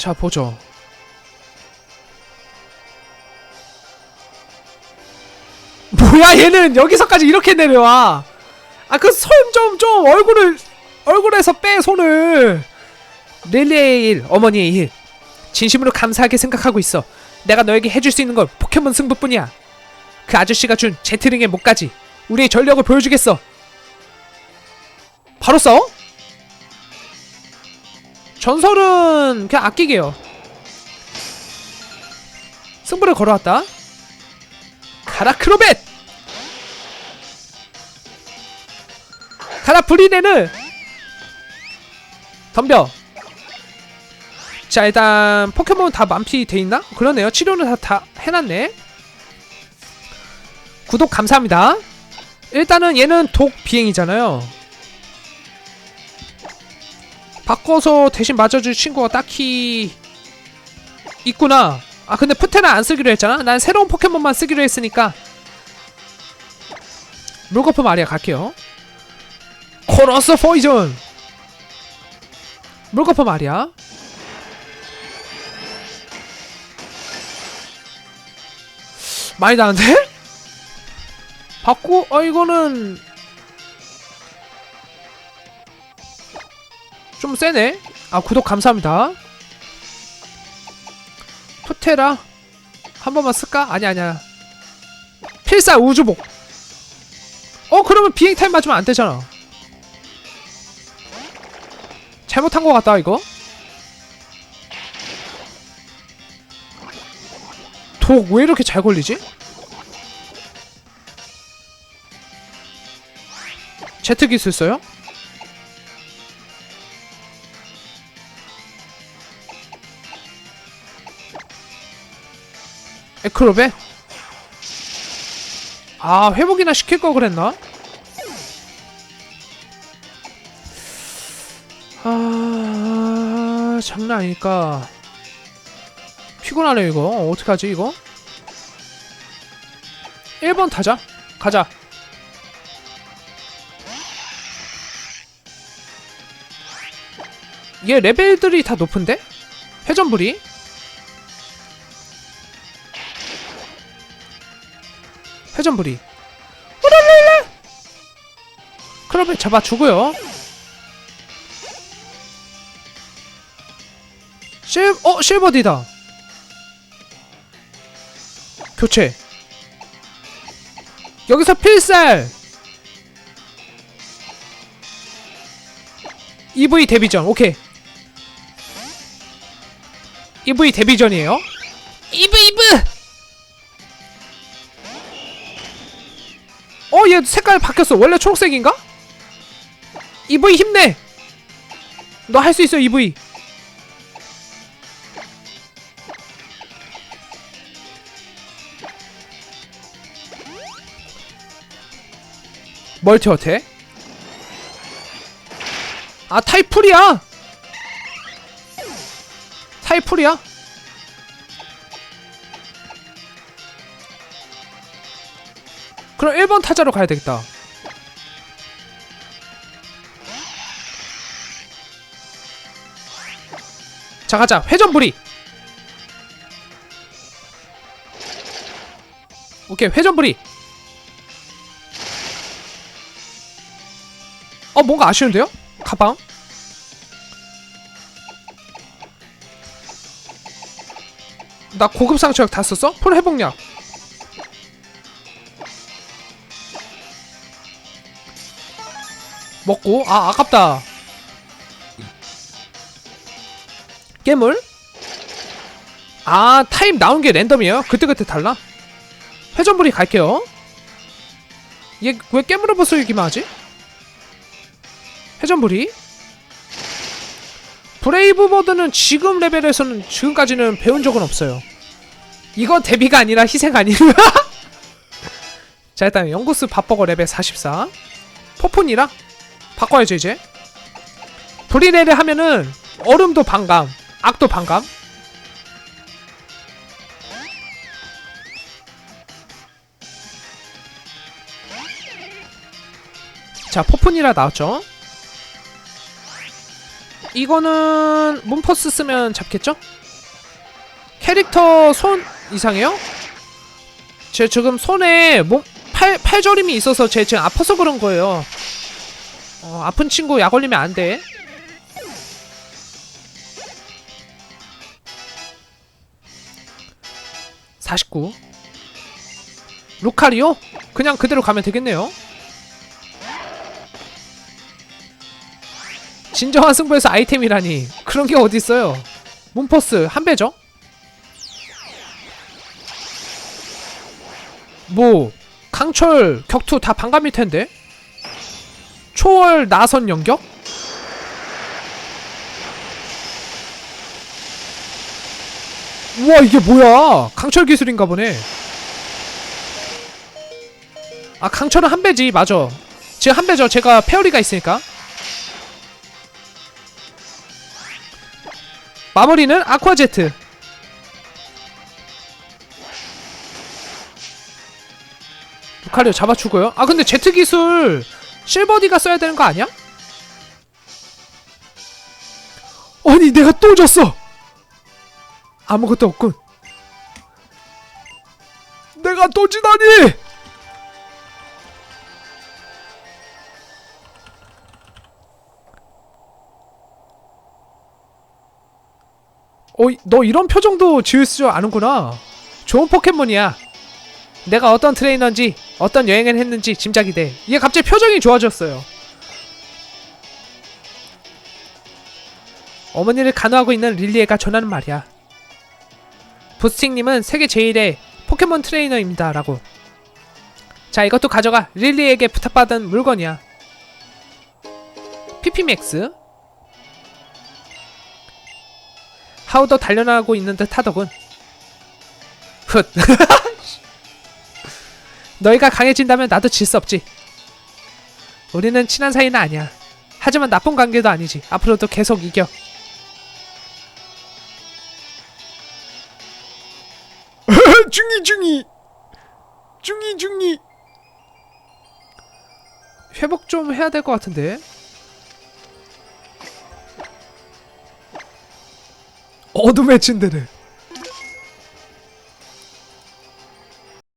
자 보죠. 뭐야 얘는 여기서까지 이렇게 내려와. 아 그 손 좀 좀 얼굴을 얼굴에서 빼 손을. 릴리의 일, 어머니의 일. 진심으로 감사하게 생각하고 있어. 내가 너에게 해줄 수 있는 건 포켓몬 승부뿐이야. 그 아저씨가 준 제트링의 목까지 우리의 전력을 보여주겠어. 바로 싸워? 전설은 그냥 아끼게요. 승부를 걸어왔다. 가라 크로벳! 가라 브리네는! 덤벼. 자 일단 포켓몬 다 만피 돼있나? 그러네요. 치료는 다, 다 해놨네. 구독 감사합니다. 일단은 얘는 독 비행이잖아요. 바꿔서 대신 맞아줄 친구가 딱히 있구나. 아 근데 푸테는 안 쓰기로 했잖아. 난 새로운 포켓몬만 쓰기로 했으니까 물거품 아리아 갈게요. 코러스 포이즌. 물거품 아리아. 많이 나는데? 받고 아 이거는 좀 세네. 아 구독 감사합니다. 푸테라 한 번만 쓸까? 아니 아니야. 필사 우주복. 어 그러면 비행 타임 맞으면 안 되잖아. 잘못한 것 같다 이거. 독 왜 이렇게 잘 걸리지? 제트 기술 써요? 에크로베? 아 회복이나 시킬 거 그랬나? 아 장난 아니까 피곤하네 이거 어떡하지 이거? 1번 타자 가자 얘 레벨들이 다 높은데? 회전불이? 회전불이. 우랄랄라 그러면 잡아주고요. 실.. 어? 실버디다. 교체. 여기서 필살! EV 데뷔전 오케이. EV 데뷔전이에요. 이브 이브 얘 색깔 바뀌었어. 원래 초록색인가? EV 힘내. 너 할 수 있어 EV 멀티 어택? 아 타이풀이야. 타이풀이야 그럼 1번 타자로 가야 되겠다. 자 가자. 회전부리. 오케이 회전부리. 어 뭔가 아쉬운데요? 가방? 나 고급 상처약 다 썼어? 풀 회복약 먹고. 아 아깝다. 깨물? 아 타임 나온 게 랜덤이에요? 그때그때 달라? 회전불이 갈게요. 얘 왜 깨물어 벗어기만 하지? 회전불이? 브레이브 버드는 지금 레벨에서는 지금까지는 배운 적은 없어요. 이거 데뷔가 아니라 희생 아니야 자 일단 영구스 밥버거 레벨 44 포폰이라 바꿔야죠 이제 브리레를 하면은 얼음도 반감 악도 반감 자 포폰이라 나왔죠 이거는 문퍼스 쓰면 잡겠죠? 캐릭터 손 이상해요? 제 지금 손에 몸, 팔, 팔저림이 있어서 제 지금 아파서 그런 거예요. 어, 아픈 친구 약 올리면 안 돼. (49) 루카리오? 그냥 그대로 가면 되겠네요 진정한 승부에서 아이템이라니 그런 게 어딨어요 문퍼스 한 배죠? 뭐 강철 격투 다 반감일 텐데 초월 나선 연격? 우와 이게 뭐야? 강철 기술인가 보네. 아 강철은 한 배지. 맞아. 지금 한 배죠. 제가 페어리가 있으니까. 마무리는 아쿠아제트. 루카리오 잡아주고요? 아 근데 제트 기술 실버디가 써야 되는 거 아니야? 아니 내가 또 졌어. 아무것도 없군. 내가 또 지다니! 어이 너 이런 표정도 지을 줄 아는구나. 좋은 포켓몬이야. 내가 어떤 트레이너인지 어떤 여행을 했는지 짐작이 돼. 얘 갑자기 표정이 좋아졌어요. 어머니를 간호하고 있는 릴리에가 전하는 말이야. 부스팅님은 세계 제일의 포켓몬 트레이너입니다. 라고. 자, 이것도 가져가. 릴리에게 부탁받은 물건이야. 피피맥스. 하우더 단련하고 있는 듯 하더군. 훗. 너희가 강해진다면 나도 질 수 없지. 우리는 친한 사이는 아니야. 하지만 나쁜 관계도 아니지. 앞으로도 계속 이겨. 중이 중이 중이 중이 회복 좀 해야 될 것 같은데. 어둠의 츤데레